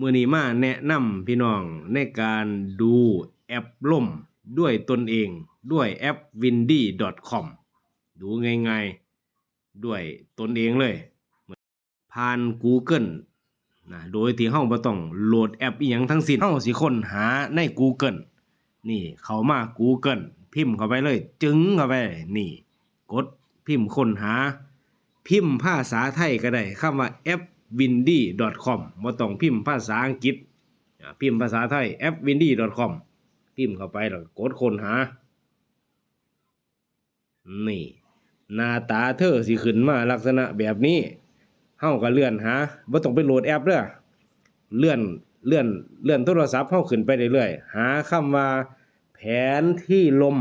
มื่อนี้มาแนะนำพี่น้องในการดูแอปล่มด้วยตนเองด้วยแอป windy.com ดูง่ายๆด้วยตนเองเลย ผ่าน Google นะโดยที่เฮาบ่ต้องโหลดแอปอีหยังทั้งสิ้นเฮาสิค้นหาใน Google นี่เข้ามา Google พิมพ์เข้าไปเลย จึงเข้าไปนี่ กดพิมพ์ค้นหา พิมพ์ภาษาไทยก็ได้คำว่าแอป w i n d y c o m บ่ต้องพิมพ์ภาษาอังกฤษพิมพ์ภาษาไทย appwindy.com พิมพ์เข้าไปแล้วกดค้นหา นี่ หน้าตาเธอสิขึ้นมาลักษณะแบบนี้เฮาก็เลื่อนหาบ่ต้องไปโหลดแอปเด้อเลื่อนเลื่อนเลื่อนโทรศัพท์เฮาขึ้นไปเรื่อยๆหาคำว่าแผนที่ลม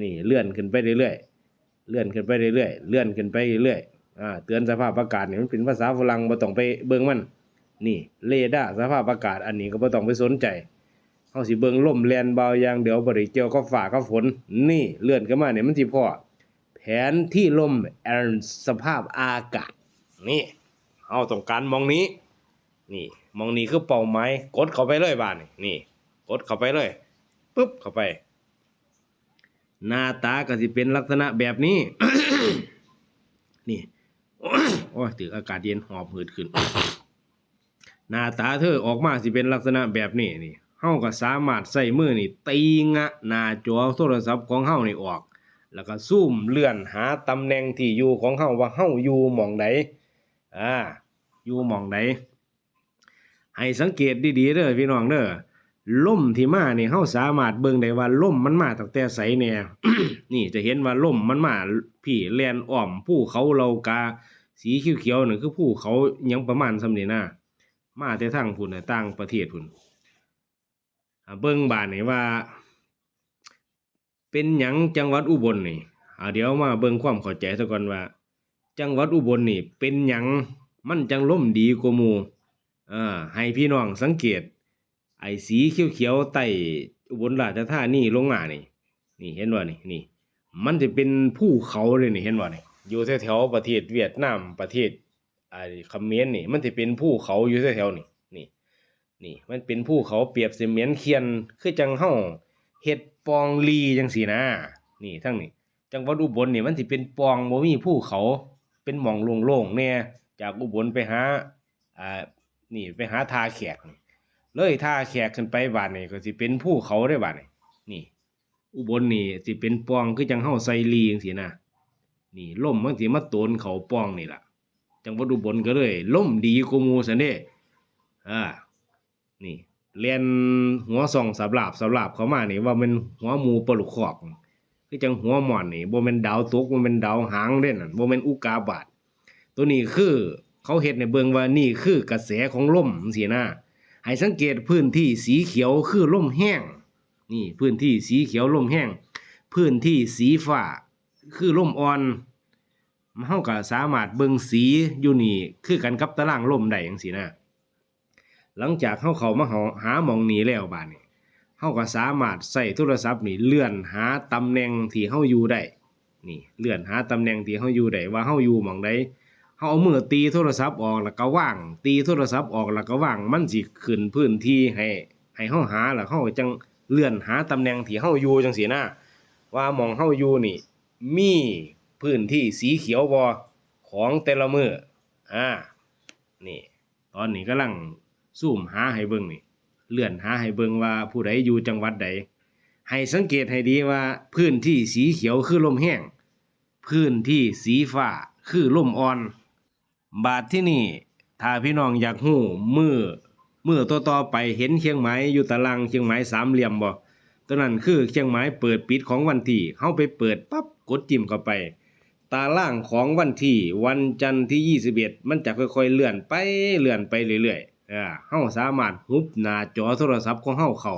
นี่เลื่อนขึ้นไปเรื่อยๆเลื่อนขึ้นไปเรื่อยๆเลื่อนขึ้นไปเรื่อยๆ อ่าเตือนสภาพอากาศนี่มันเป็นภาษาฝรั่งบ่ต้องไปเบิ่งมัน นี่เรดาร์สภาพอากาศอันนี้ก็บ่ต้องไปสนใจเฮาสิเบิ่งลมแลนเบาอย่างเดี๋ยวบ่ได้เกี่ยวกับฟ้ากับฝน นี่เลื่อนขึ้นมาเนี่ยมันสิพอแผนที่ลม and สภาพอากาศ นี่เฮาต้องการมองนี้ นี่มองนี้คือเป้าหมายกดเข้าไปเลยบ้านนี่นี่กดเข้าไปเลยปึ๊บเข้าไป หน้าตาก็สิเป็นลักษณะแบบนี้ นี่ โอ้ยถืออากาศเย็นหอบหืดขึ้น หน้าตาเธอออกมาสิเป็นลักษณะแบบนี้นี่เฮาก็สามารถใส่มือนี่ตีงะหน้าจอโทรศัพท์ของเฮานี่ออก แล้วก็ซูมเลื่อนหาตำแหน่งที่อยู่ของเฮาว่าเฮาอยู่หม่องใดอ่าอยู่หม่องใดให้สังเกตดีๆเด้อพี่น้องเด้อ ลมที่มานี่ยเฮาสามารถเบิ่งได้ว่าลมมันมาตั้งแต่ไสแหน่ยนี่จะเห็นว่าลมมันมาพี่แลนอ้อมภูเขาเหล่ากาสีเขียวๆนั่นคือภูเขายังประมาณซำนี้นะมาแต่ทางพุ่นน่ะต่างประเทศพุ่นเบิ่งบาดนี่ว่า เป็นหยังจังหวัดอุบลนี่เอาเดี๋ยวมาเบิ่งความเข้าใจซะก่อนว่า จังหวัดอุบลนี่ เป็นหยังมันจังล่มดีกว่าหมู่อ่าให้พี่น้องสังเกต ไอ้สีเขียวๆใต้อุบลราชธานีลงมานี่ นี่เห็นบ่านี่นี่ มันจะเป็นภูเขาเลยนี่เห็นบ่านี่อยู่แถวๆประเทศเวียดนามประเทศไอ้เขมรนี่ มันจะเป็นภูเขาอยู่แถวๆนี่นี่ นี่มันเป็นภูเขาเปรียบเสมือนเคียนคือจังเฮาเฮ็ดปองลีจังซี่นะ นี่ทั้งนี้จังหวัดอุบลนี่มันสิเป็นปองบ่มีภูเขาเป็นหม่องโล่งๆแน่จากอุบลไปหาอ่านี่ไปหาทาแขกนี่ เลยท่าแขกขึ้นไปบาดนี่ก็สิเป็นภูเขาได้บาดนี่นี่ อุบลนี่สิเป็นปองคือจังเฮาใส่ลีจังซี่นะนี่ลมมันสิมาโตนเขาปองนี่ล่ะ จังหวัดอุบลก็เลยลมดีกว่าหมู่ซั่นเด้อ่านี่เรียนหัวส่องสับลาบสับลาบเข้ามานี่ว่ามันหัวหมูปลาลูกคอกคือจังหัวหมอนนี่บ่แม่นดาวตกบ่แม่นดาวหางเด้นั่นบ่แม่นอุกาบาตตัวนี้คือเขาเฮ็ดให้เบิ่งว่านี่คือกระแสของลมจังซี่นะ ให้สังเกตพื้นที่สีเขียวคือลมแห้ง นี่พื้นที่สีเขียวลมแห้ง พื้นที่สีฟ้าคือลมอ่อนเฮาก็สามารถเบิ่งสีอยู่นี่คือกันกับตารางลมได้จังซี่นะ หลังจากเฮาเข้ามาหาหาหมองนี้แล้วบาดนี้เฮาก็สามารถใช้โทรศัพท์นี่เลื่อนหาตำแหน่งที่เฮาอยู่ได้นี่เลื่อนหาตำแหน่งที่เฮาอยู่ได้ว่าเฮาอยู่หม่องใด เฮาเอามือตีโทรศัพท์ออกแล้วก็ว่าง ตีโทรศัพท์ออกแล้วก็ว่าง มันสิขึ้นพื้นที่ให้ให้เฮาหาแล้วเฮาจังเลื่อนหาตำแหน่งที่เฮาอยู่จังซี่นะว่ามองเฮาอยู่นี่ มีพื้นที่สีเขียวบ่ของแต่ละมืออ่านี่ ตอนนี้กำลังซูมหาให้เบิ่งนี่ เลื่อนหาให้เบิ่งว่าผู้ใดอยู่จังหวัดใดให้สังเกตให้ดีว่าพื้นที่สีเขียวคือลมแห้ง พื้นที่สีฟ้าคือลมอ่อน บาทที่นี่ถ้าพี่น้องอยากหู้มือมือต่อต่อไปเห็นเชียงไม้อยู่ตารางเชียงไม้สามเหลี่ยมบ่ตัวนั้นคือเชียงไม้เปิดปิดของวันที่เฮาไปเปิดปั๊บกดจิ้มเข้าไป ตารางของวันที่วันจันทร์ที่ 21 มันจะค่อยๆเลื่อนไปเลื่อนไปเรื่อยๆอ่าเฮาสามารถฮุบหน้าจอโทรศัพท์ของเฮาเข้า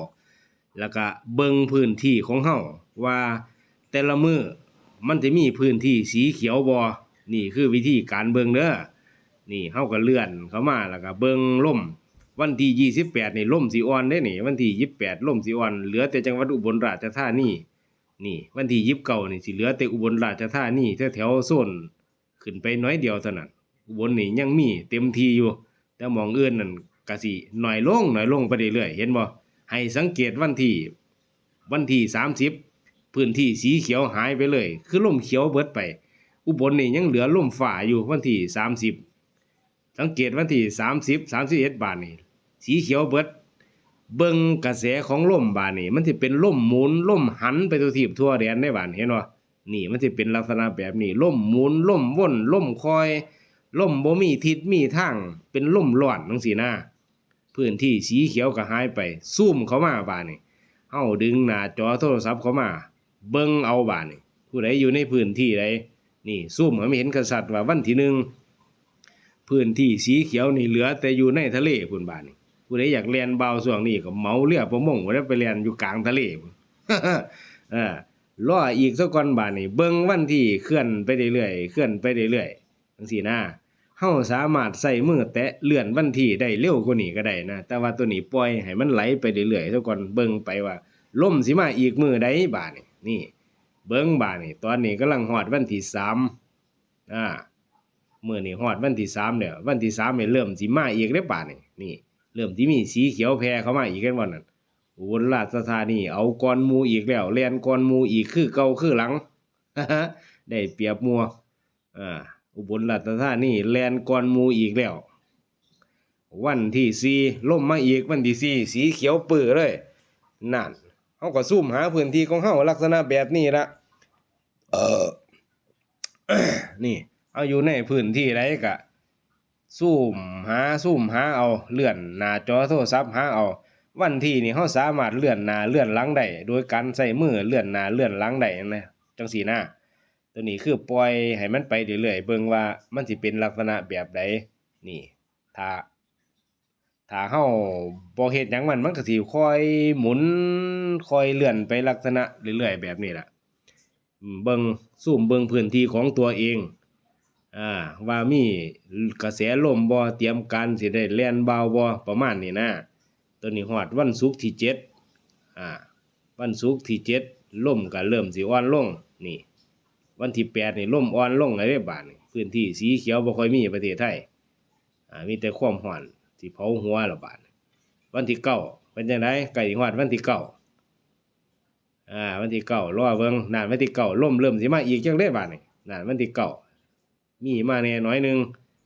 แล้วก็เบิ่งพื้นที่ของเฮาว่าแต่ละมือมันจะมีพื้นที่สีเขียวบ่นี่คือวิธีการเบิ่งเด้อ นี่เฮาก็เลื่อนเข้ามาแล้วก็เบิ่งล่มวันที่ 28 นี่ล่มสิอ่อนเด้นี่ วันที่ 28ล่มสิอ่อนเหลือแต่จังหวัดอุบลราชธานีนี่ วันที่29นี่สิเหลือแต่อุบลราชธานีแถวๆโซนขึ้นไปน้อยเดียวเท่านั้นอุบลนี่ยังมีเต็มทีอยู่ แต่มองเอื่นนั่นก็สิหน้อยลงหน้อยลงไปเรื่อยๆเห็นบ่ให้สังเกตวันที่วันที่ 30 พื้นที่สีเขียวหายไปเลย คือล่มเขียวเบิดไป อุบลนี่ยังเหลือล่มฝ่าอยู่วันที่ 30 สังเกตวันที่30 31บาทนี่สีเขียวเบิด เบิ่งกระแสของลมบาดนี่มันสิเป็นลมหมุนลมหันไปทั่วทิพย์ทั่วแดนได้บาดเห็นบ่นี่มันสิเป็นลักษณะแบบนี้ลมหมุนลมว่นลมคอยลมบ่มีทิศมีทางเป็นลมร้อนจังซี่นะพื้นที่สีเขียวก็หายไปซูมเข้ามาบาดนี่เฮาดึงหน้าจอโทรศัพท์เข้ามา เบิ่งเอาบาดนี่ผู้ใดอยู่ในพื้นที่ใดนี่ซูมให้มันเห็นกษัตริย์ว่าวันที่หนึ่ง พื้นที่สีเขียวนี่เหลือแต่อยู่ในทะเลพุ่นบานี่ผู้ใดอยากเรียนเบาช่วงนี้ก็เมาเรือประมงบ่ได้ไปเรียนอยู่กลางทะเลพุ่นเออรออีกสักก่อนบาดนี้เบิ่งวันที่เคลื่อนไปเรื่อยๆเคลื่อนไปเรื่อยๆจังซี่นะเฮาสามารถใส่มือแตะเลื่อนวันที่ได้เร็วกว่านี้ก็ได้นะ แต่ว่าตัวนี้ปล่อยให้มันไหลไปเรื่อยๆสักก่อนเบิ่งไปว่าลมสิมาอีกมือใดบาดนี้นี่ เบิ่งบาดนี้ตอนนี้กำลังฮอดวันที่3อ่า มื้อนี้ฮอดวันที่3เนี่ยวันที่3นี่ยเริ่มสิมาอีกเด้อบานี้นี่ เริ่มที่มีสีเขียวแพรเข้ามาอีกกันวันนั้นอุบลราชธานีเอาก้อนมูอีกแล้วเลียนก้อนมูอีกคือเก่าคือหลังได้เปรียบมัวอ่าอุบลราชธานีแลนก้อนมูอีกแล้ว วันที่สี่ล่มมาอีกวันที่สี่สีเขียวปื้อเลยนั่นเขาก็ซุ่มหาพื้นที่ของเขาลักษณะแบบนี้ละเออนี่ เอาอยู่ในพื้นที่ไรกะซูมหาซูมหาเอาเลื่อนหน้าจอโทรศัพท์หาเอาวันที่นี่เราสามารถเลื่อนหน้าเลื่อนหลังได้โดยการใส่มือเลื่อนหน้าเลื่อนหลังได้นะจังสีหน้าตัวนี้คือปล่อยให้มันไปเรื่อยๆเบิ่งว่ามันสิเป็นลักษณะแบบใดนี่ถ้าถ้าเฮาบ่เฮ็ดหยังมันมันก็สิค่อยหมุนค่อยเลื่อนไปลักษณะเรื่อยๆแบบนี้ล่ะเบิ่งซูมเบิ่งพื้นที่ของตัวเอง อ่าว่ามีกระแสลมบ่เตรียมการสิได้แล่นเบาบ่ประมาณนี้นะตัวนี้ฮอดวันศุกร์ที่เจ็ดอ่าวันศุกร์ที่เจ็ดลมก็เริ่มสิอ่อนลงนี่ วันที่แปดนี่ลมอ่อนลงไอ้เด้บาดนี่พื้นที่สีเขียวบ่ค่อยมีประเทศไทยอ่ามีแต่ความร้อนสิเผาหัวและบาดวันที่เก้าเป็นจังไดใกล้ฮอดวันที่เก้าอ่าวันที่เก้ารอเบิ่งนั่นวันที่เก้าลมเริ่มสิมาอีกจังได๋บาดนี่นั่นวันที่เก้า มีมาแน่น้อยหนึ่ง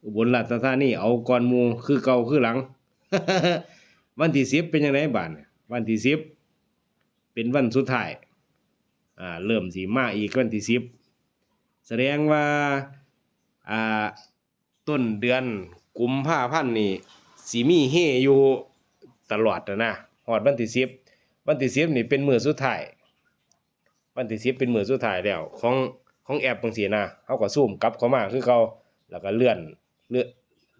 อุบลราชธานีเอาก่อนมูคือเก่าคือหลัง วันที่สิบเป็นยังไงบ้านยวันที่สิบเป็นวันสุดท้ายอ่าเริ่มสีมาอีกวันที่สิบแสดงว่าอ่าต้นเดือนกุมภาพันธ์นี่สีมีเฮอยู่ตลอดนะนะฮอดวันที่สิบวันที่สิบนี่เป็นมือสุดท้ายวันที่สิบเป็นมือสุดท้ายแล้วของ ของแอปบางสีนะเขาก็ซูมกลับเข้ามาคือเขาแล้วก็เลื่อนเลื่อน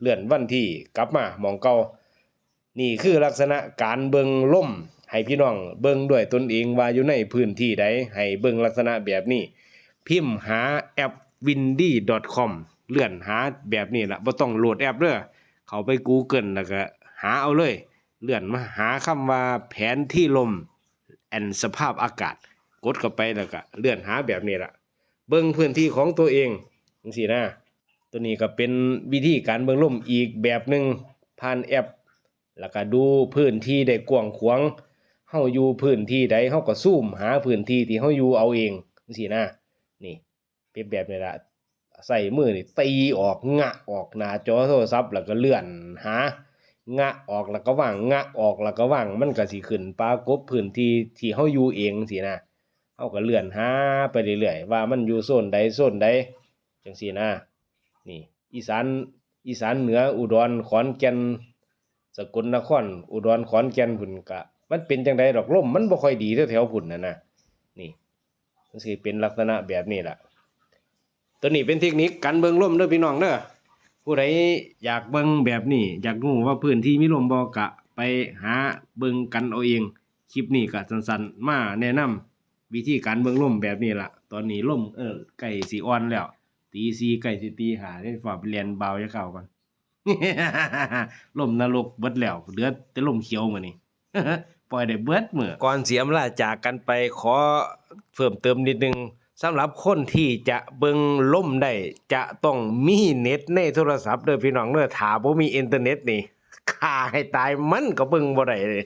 เลื่อนวันที่กลับมามองเก่านี่คือลักษณะการเบิงล่มให้พี่น้องเบิงด้วยตนเองว่าอยู่ในพื้นที่ใดให้เบิงลักษณะแบบนี้ พิมพ์หาแอป windy.com เลื่อนหาแบบนี้ละบ่ต้องโหลดแอปเด้อเขาไป Google แล้วก็หาเอาเลย เลื่อนมาหาคำว่าแผนที่ลมแอนสภาพอากาศ กดเข้าไปแล้วก็เลื่อนหาแบบนี้ละ เบิ่งพื้นที่ของตัวเองจังซี่นะตัวนี้ก็เป็นวิธีการเบิ่งลมอีกแบบหนึ่งผ่านแอป แล้วก็ดูพื้นที่ได้กว้างขวางเฮาอยู่พื้นที่ใดเฮาก็ซูมหาพื้นที่ที่เฮาอยู่เอาเองจังซี่นะนี่เป็นแบบนี้ละใส่มือนี่ตีออกงะออกหน้าจอโทรศัพท์แล้วก็เลื่อนหางะออกแล้วก็ว่างงะออกแล้วก็ว่างมันก็สิขึ้นปรากฏพื้นที่ที่เฮาอยู่เองสินะ เฮาก็เลื่อนหาไปเรื่อยๆว่ามันอยู่โซนใดโซนใดจังซี่นะนี่อีสานอีสานเหนืออุดรขอนแก่นสกลนครอุดรขอนแก่นพุ่นกะ มันเป็นจังไดดอกล่มมันบ่ค่อยดีแถวๆพุ่นน่ะนะนี่มันสิเป็นลักษณะแบบนี้ล่ะตัวนี้เป็นเทคนิคการเบิ่งล่มเด้อพี่น้องเด้อผู้ใดอยากเบิ่งแบบนี้ อยากรู้ว่าพื้นที่มีลมบ่กะ ไปหาเบิ่งกันเอาเอง คลิปนี้ก็สั้นๆมาแนะนำ วิธีการเบิ่งล่มแบบนี้ล่ะ ตอนนี้ล่มเออใกล้สิอ่อนแล้ว ตีสี่ใกล้สิตีหาได้ฝากไปเรียนเบาจะเข้าก่อน ล่มนรกเบิดแล้วเหลือแต่ล่มเขียวมื้อนี้ปล่อยได้เบิดมื้อก่อนเสียมลาจากกันไปขอเพิ่มเติมนิดนึงสำหรับคนที่จะเบิ่งล่มได้จะต้องมีเน็ตในโทรศัพท์เด้อพี่น้องเด้อถ้าบ่มีอินเทอร์เน็ตนี่ฆ่าให้ตายมันก็เบิ่งบ่ได้เลย